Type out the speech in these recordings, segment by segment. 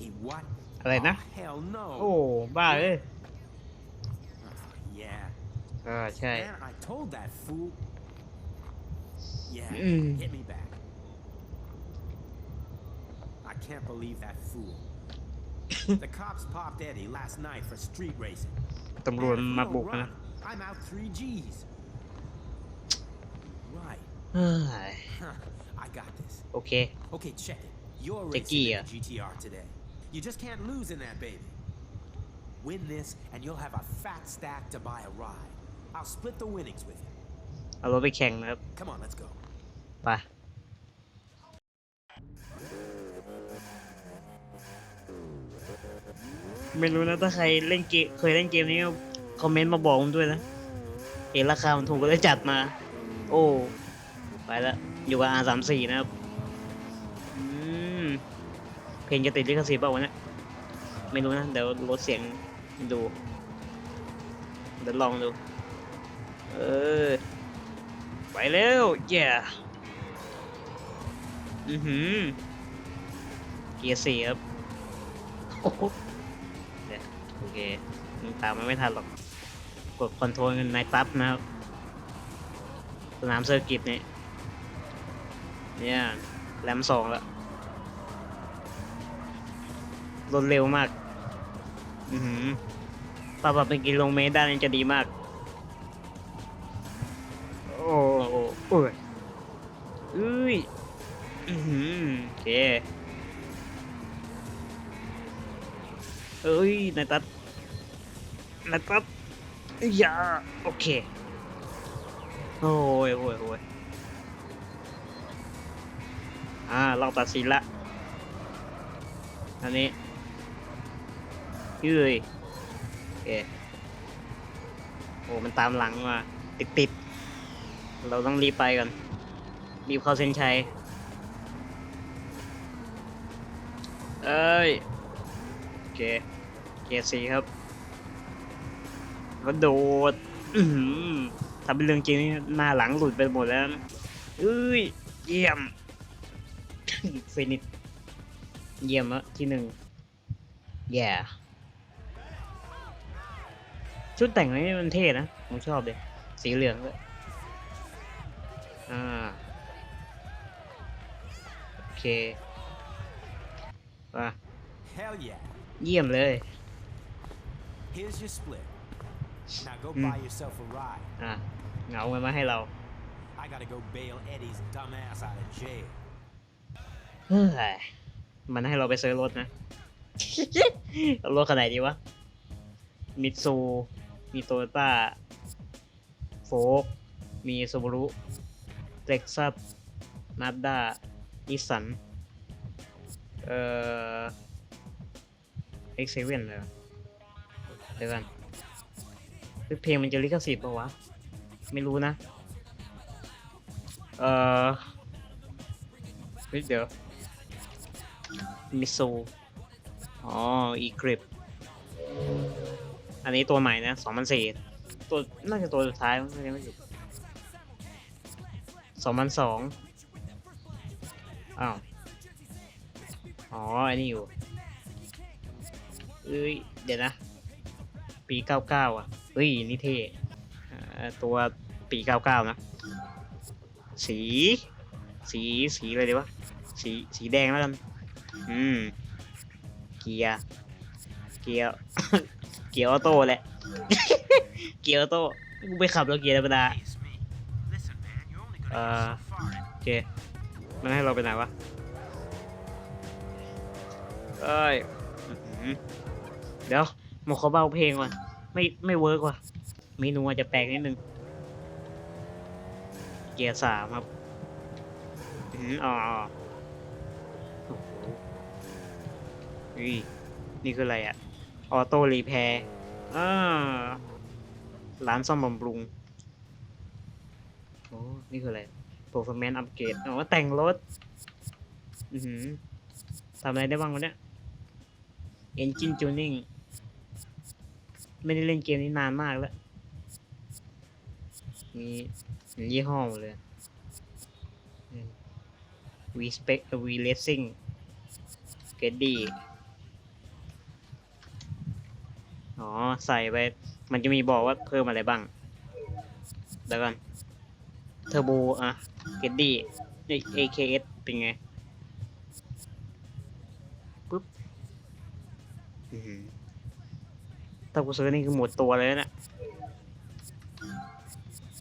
He what? อะไรนะ Oh, hell no. โอ้ บ้าเอ้ย Yeah. เออใช่ Man, I told that fool. Yeah, Mm. hit me back. I can't believe that fool. the cops popped Eddie last night for street racing. ตำรวจ Man, if มา we บุก don't นะ run, I'm out three G's. Right. เฮ้ย I got this. โอเค Okay, check it. You're Jackie, racing in uh, a GTR today. You just can't lose in that baby. Win this, and you'll have a fat stack to buy a ride. I'll split the winnings with you. เอารถไปแข่งนะครับ Come on, let's go. ไป ไม่รู้นะ ถ้าใครเล่นเกมเคยเล่นเกมนี้ก็คอมเมนต์มาบอกผมด้วยนะ เห็นราคามันถูกก็เลยจัดมา โอ้ ไปแล้วอยู่กับ R34 นะครับอืมเพ ลงจะติดลิขสิทธิ์เปล่าวะเนี่ยไม่รู้นะ เดี๋ยวลดเสียงดู เดี๋ยวลองดู เออ ไปแล้วแย่อือหือ เกียร์สี่ครับโอ้โหเดะโอเคมันตามมันไม่ทันหรอก กดคอนโทรลกันในปั๊บนะครับ สนามเซอร์กิตเนี่ยเนี่ย แรมสองแล้ว รถเร็วมาก อือหือปรับปรับเป็นกิโลเมตรได้นี่จะดีมาก โอ้โหโอ้ยเอ้ย อือหือโอเคเอ้ยนายตัดนายตัดอย่าโอเค โอ้ยโอ้ยโอ้ยอ่าเราตัดสินละอันนี้ ยืยโอเคโอ้มันตามหลังมาติดติดๆเราต้องรีบไปก่อนรีบเข้าเส้นชัยเอ้ยโอเคเกียร์สีครับก็โดดทำเป็นเรื่องจริงนี่หน้าหลังหลุดไปหมดแล้วนะเอ้ยเยี่ยมฟินิชเยี่ยมอะที่หนึ่งแย่ ชุดแต่งนี้มันเท่นะ ผมชอบเลยสีเหลืองเลยอ่า โอเคมา Hell yeah. เยี่ยมเลย Here's your split. Now go Mm. buy yourself a ride. อะเหงาเงินมาให้เรา I gotta go bail Eddie's dumbass out of jail. เฮ้ยมันให้เราไปซื้อรถนะ เอารถขนาดไหนดีวะมิตซู มีโตโยต้าโฟกมีซูบารุเท็กซัสมาด้านิสสัน เอ่อ X7 เลยเหรอเลยเดี๋ยวกันเฮ้เพลงมันจะลิขสิทธิ์ปะวะ ไม่รู้นะ เอ่อเฮ้ยเดี๋ยวมิโซอ๋อ อีกริป อันนี้ตัวใหม่นะสองพันสี่ตัวน่าจะตัวสุดท้ายมั้งถ้าจำไม่ผิดสองพันสองอ้าว อ๋อ อันนี้อยู่เอ้ย เดี๋ยวนะ ปีเก้าเก้าอะเฮ้ย นี่เท่ตัวปีเก้าเก้านะ สี สีสีอะไรดีวะ สีสีแดงแล้วกัน อืม เกียร์ เกียร์ เกียร์ออโต้แหละ เกียร์ออโต้กูไปขับรถเกียร์ธรรมดา Hey, it's me. Listen, man, you're only gonna Uh, get so far. โอเค มันให้เราไปไหนวะเอ้ยอื้อหือเดี๋ยวหมอเขาเบาเพลงว่ะ ไม่ไม่เวิร์กว่ะเมนูอาจจะแปลกนิดนึง เกียร์สามครับอืมอ๋ออ๋อโอ้โหอุ้ยนี่คืออะไรอะ ออโต้รีแพร์อ่าร้านซ่อมบำรุง โอ้ นี่คืออะไร performance upgrade อ๋อแต่งรถ อือหือทำอะไรได้บ้างวะเนี่ย engine tuning ไม่ได้เล่นเกมนี้นานมากแล้ว มีมียี่ห้อหมดเลยอืม V spec V racing เกดดี้ อ๋อ ใส่ไป มันจะมีบอกว่าเพิ่มอะไรบ้างเดี๋ยวก่อนเทอร์โบอะเกดดี้ AKS เป็นไงปุ๊บอือหือถ้ากูซื้อนี่คือหมดตัวเลยนะ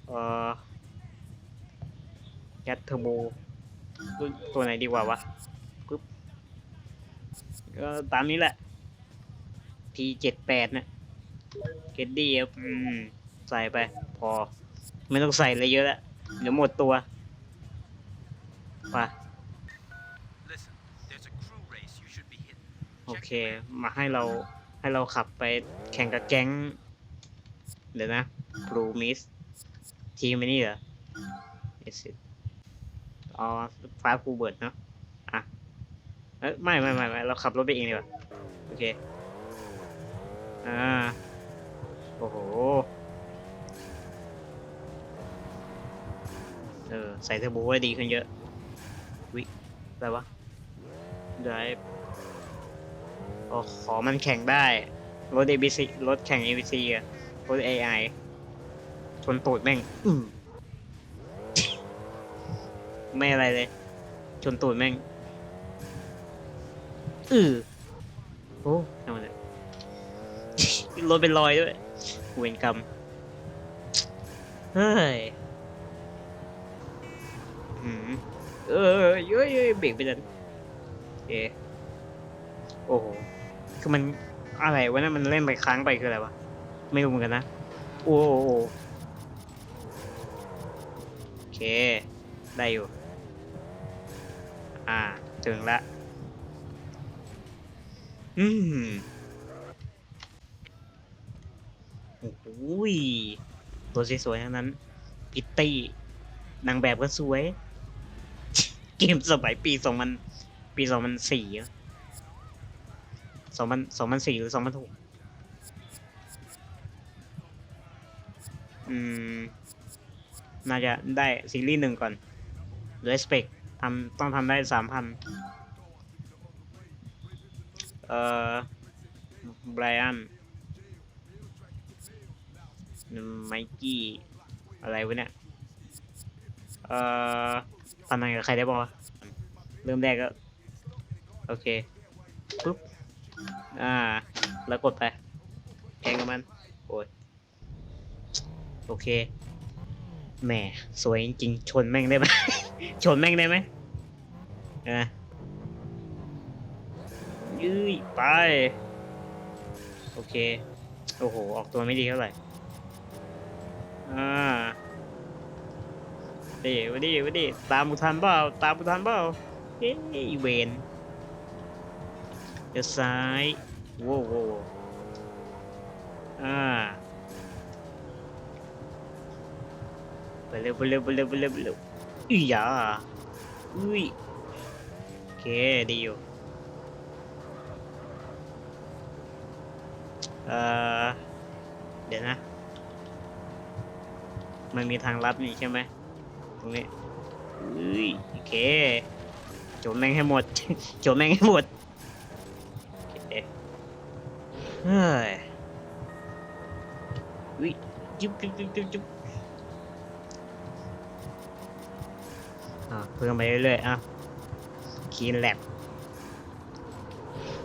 เอ่อแก๊สเทอร์โบตัวไหนดีกว่าวะปุ๊บก็ตามนี้แหละ P78 นะเกดดี้ครับอืม ใส่ไป พอ ไม่ต้องใส่อะไรเยอะแล้วเดี๋ยวหมดตัวไป Listen, there's a crew race you should be hitting. โอเค มาให้เราให้เราขับไปแข่งกับแก๊ง เดี๋ยวนะบลูมิส ทีมไอ้นี่เหรอ Is it อ๋อฟ้าคูเบิร์ดเนาะอะเอ้ยไม่ไม่ไม่ไม่เราขับรถไปเองดีกว่า โอเค อ่า โอ้โห เออ ใส่เทอร์โบไว้ดีขึ้นเยอะ วิอะไรวะ drive โอ้ขอมันแข่งได้ รถ ABC รถแข่ง ABC อะรถ AI ชนตูดแม่งอื้อไม่อะไรเลย ชนตูดแม่ง อือโอ้ทำไมเนี่ย รถเป็นรอยด้วยเวรกรรมเฮ้ยหืมเออเย้ยเย้ยเบรกไปดันโอโอ้โหคือมันอะไรวะนั่นมันเล่นไปค้างไปคืออะไรวะไม่รู้เหมือนกันนะ โอ้โหโอเค ได้อยู่ อ่า ถึงละ อืม โอ้โหยตัวสวยๆทั้งนั้น พิตตี้นางแบบก็สวย เกมสมัยปีสองพันปีสองพันสี่สองพันสองพันสี่หรือสองพันหกอืม น่าจะได้ซีรีส์หนึ่งก่อนหรือสเปกทำต้องทำได้สามพันเอ่อไบรอัน ไมกี้อะไรวะเนี่ย เอ่อพันนันกับใครได้บ้างวะเริ่มแรกก็ โอเคปุ๊บ อ่า แล้วกดไปแข่งกับมัน โอ้ย โอเค แหม สวยจริง ชนแม่งได้ไหม ชนแม่งได้ไหมอะยืยไป โอเค โอ้โห ออกตัวไม่ดีเท่าไหร่ อ่าดีวะดีวะดีตามบุทันเปล่าตามบุทันเปล่าเฮ้ยเวนเดี๋ยวซ้ายโว้วโว้อ่าไปเร็วไปเร็วไปเร็วไปเร็วไปเร็วอุ้ยาอุ้ยโอเคดีอยู่เอ่อเดี๋ยวนะ มันมีทางลัดนี่ใช่ไหมตรงนี้อุ้ยโอเคโจมแม่งให้หมดโจมแม่งให้หมดโอเคเฮ้ยอุ้ยจุ๊บจุ๊บจุ๊บจุ๊บจุ๊บอะเพิ่มไปเรื่อยๆอะคีนแลบ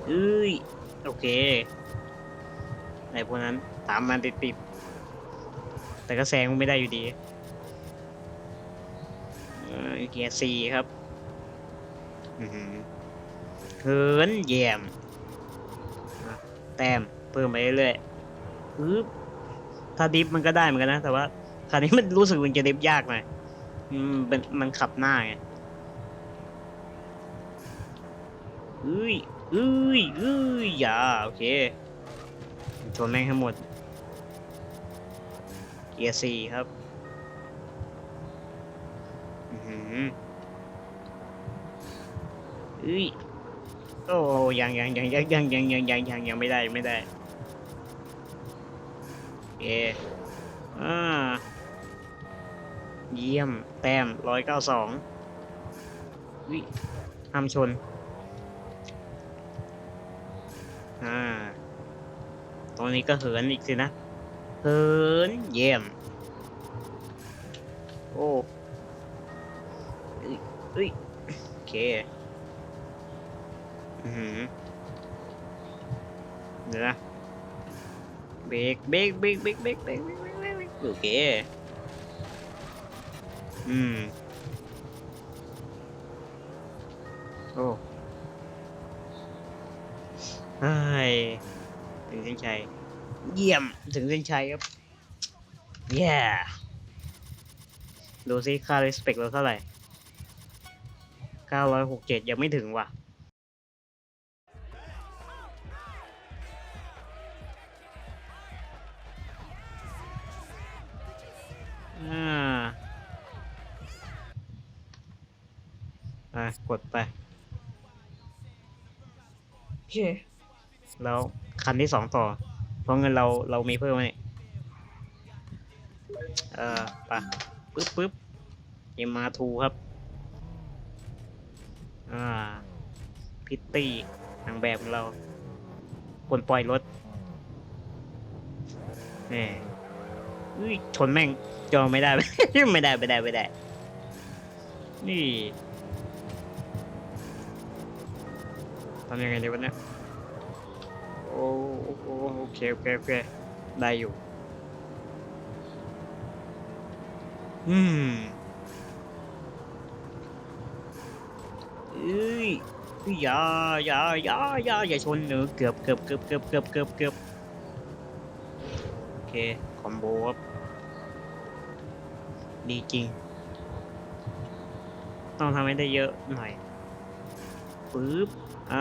อุ้ยโอเคไอ้พวกนั้นตามมันติดๆ แต่ก็แซงไม่ได้อยู่ดีเอ่อเกียร์สี่ครับอือหือเขินเยี่ยมอะแต้มเพิ่มไปเรื่อยๆปึ๊บถ้าดิฟมันก็ได้เหมือนกันนะ แต่ว่าคราวนี้มันรู้สึกมันจะดิฟยากหน่อยอืมเป็นมันขับหน้าไงเอ้ยเอ้ยเอ้ยอย่าโอเคชนแม่งให้หมด เกียร์สี่ครับอือหืออุ้ยโอ้ยังยังยังยังยังยังยังยังยังยังไม่ได้ไม่ได้โอเคอ่าเยี่ยม แต้มร้อยเก้าสองวิห้ามชน อ่า ตรงนี้ก็เหินอีกสินะ เหินเยี่ยม โอ้เอ้ยเอ้ยโอเคอือหือเดี๋ยวนะเบรกเบรกเบรกเบรกเบรกเบรกเบรกเบรกเบรกเบรกโอเคอืมโอ้เฮ้ยถึงเส้นชัย เยี่ยมถึงเส้นชัยครับเย้ดูซิค่า respect เราเท่าไหร่ 967 ยังไม่ถึงว่ะอ่าอะกดไปโอเคแล้วคันที่สองต่อ เพราะเงินเราเรามีเพิ่มไหมเอ่ออไปะปึ๊บปึ๊บเอ็มมาทูครับ อ่า พิตตี้นางแบบของเรา คนปล่อยรถแหมอุ้ยชนแม่งจอไม่ได้ ไม่ได้ ไม่ได้ ไม่ได้ นี่ทำยังไงดีวะเนี่ย โอเคโอเคโอเคได้อยู่ อืมเอ้ยอย่าอย่าอย่าอย่าอย่าชนเนอเกือบเกือบเกือบเกือบเกือบเกือบเกือบโอเคคอมโบครับดีจริง ต้องทำให้ได้เยอะหน่อยปึ๊บอ่า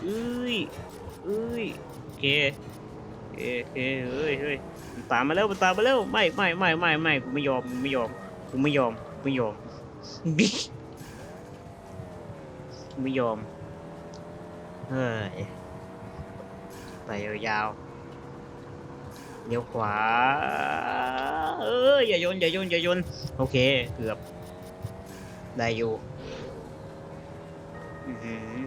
เอ้ยเอ้ย เคโอเคโอเคเฮ้ยเฮ้ยมันตามมาแล้วมันตามมาแล้วไม่ไม่ไม่ไม่ไม่กูไม่ยอมกูไม่ยอมกูไม่ยอมกูไม่ยอมบิ๊กไม่ยอมเฮ้ยไปยาวๆเลี้ยวขวาเอ้ยอย่าโยนอย่าโยนอย่าโยนโอเคเกือบได้อยู่อือ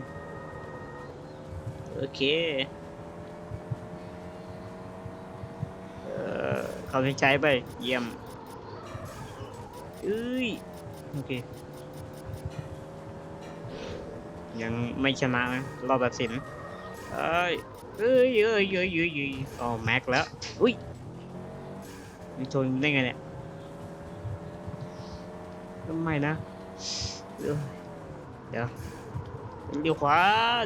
โอเค เอ่อ เขาใช้ใช้ไป เยี่ยมเอ้ย โอเค ยังไม่ชนะนะรอบตัดสินเอ้ยเอ้ยเอ้ยเอ้ยเอ้ยเอ้ยอ๋อแม็กแล้ว อุ้ยมันชนได้ไงเนี่ยทำไมนะเอ้ยเดี๋ยวเลี้ยวขวา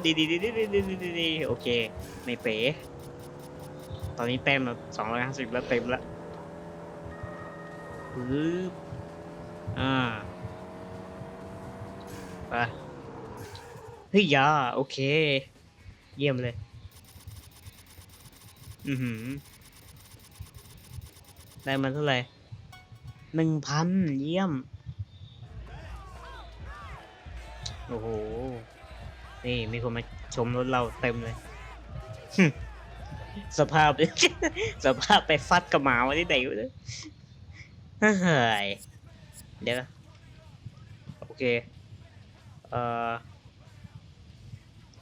ดีดีดีดีดีดีดีดีโอเค ไม่เป๋ ตอนนี้เต็มแบบสองร้อยห้าสิบแล้วเต็มแล้ว ปึ๊บอ่า ไป เฮ้ยยาโอเค เยี่ยมเลย อือหือ ได้มาเท่าไหร่หนึ่งพันเยี่ยม โอ้โห นี่มีคนมาชมรถเราเต็มเลย สภาพ สภาพไปฟัดกับหมาวันที่ไหนวะเนี่ย ฮ้ยเดี๋ยวนะโอเค เอ่อ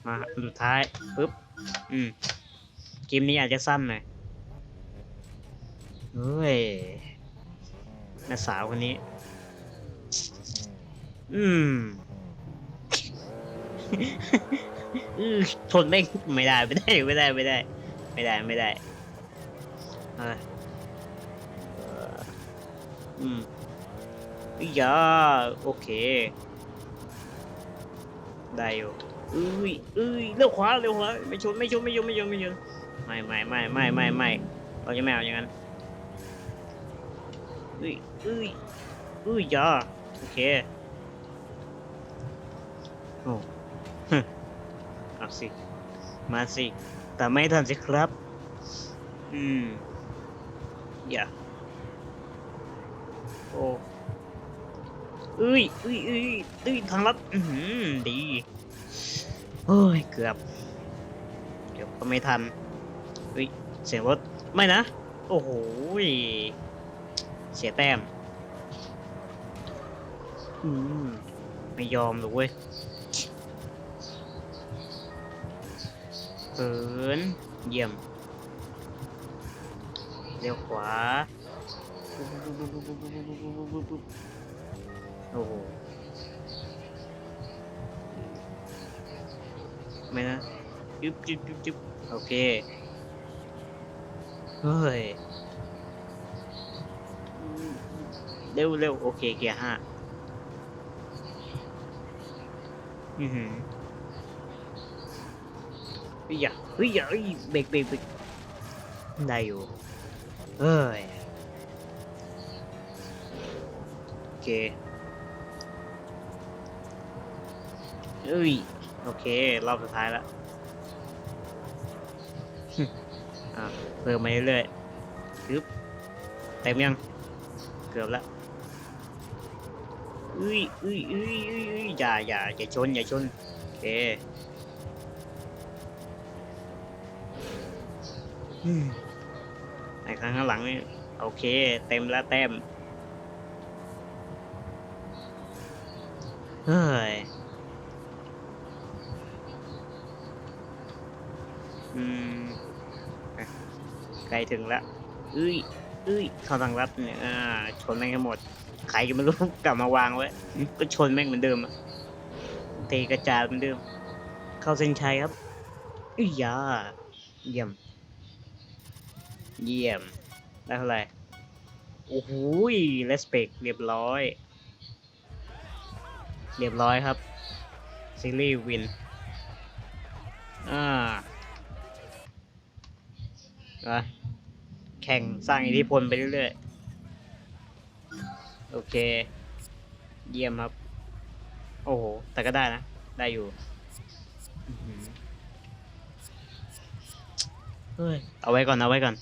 มาสุดท้ายปุ๊บ อืมเกมนี้อาจจะสั้นหน่อยเฮ้ยน้าสาวคนนี้ อืมทนไม่ไม่ได้ไม่ได้ไม่ได้ไม่ได้ ไม่ได้ไม่ได้อะเอ่อ อืมอียาโอเค ได้อยู่อุ้ยอุ้ยเลี้ยวขวาเลี้ยวขวาไม่ชนไม่ชนไม่ชนไม่ชนไม่ชนไม่ไม่ไม่ไม่ไม่ไม่เราจะไม่เอาอย่างนั้นอุ้ยอุ้ยอุ้ยยาโอเคโอ้เอาสิมาสิแต่ไม่ทันสิครับอืมอย่า โอ้เอ้ยเอ้ยเอ้ยเอ้ยทางลัดอือหือดีโอ้ยเกือบ เกือบก็ไม่ทันเฮ้ยเสียงรถไม่นะ โอ้โหยเสียแต้มอืมไม่ยอมหรอกเว้ยเขินเยี่ยมเลี้ยวขวา โอ้โหไม่นะจึ๊บจึ๊บจึ๊บจึ๊บโอเค เฮ้ย เร็วเร็วโอเคเกียร์ห้าอือหือเฮ้ยเฮ้ยเฮ้ยเบรกเบรกเบรกได้อยู่เฮ้ย เคเอ้ย โอเค รอบสุดท้ายแล้วอะเพิ่มมาเรื่อยๆปึ๊บเต็มยัง เกือบแล้วอุ้ยอุ้ยอุ้ยอุ้ยอุ้ยอย่าอย่าอย่าชน อย่าชน โอเคอืมไอ้ครั้งข้างหลังนี่ โอเค เต็มแล้วเต็ม เฮ้ยอืมอะใกล้ถึงละเอ้ยเอ้ยเข้าทางลัดเนี่ยอ่าชนแม่งให้หมดใครก็ไม่รู้กลับมาวางไว้ก็ชนแม่งเหมือนเดิมอะเทกระจาดเหมือนเดิม เข้าเส้นชัยครับอุ้ยยาเยี่ยม เยี่ยมได้เท่าไหร่โอ้โหเลสเปกเรียบร้อย เรียบร้อยครับซีรีส์วิน อ่าแข่งสร้างอิทธิพลไปเรื่อยๆ โอเค เยี่ยมครับ โอ้โห แต่ก็ได้นะ ได้อยู่เฮ้ยเอาไว้ก่อน เอาไว้ก่อน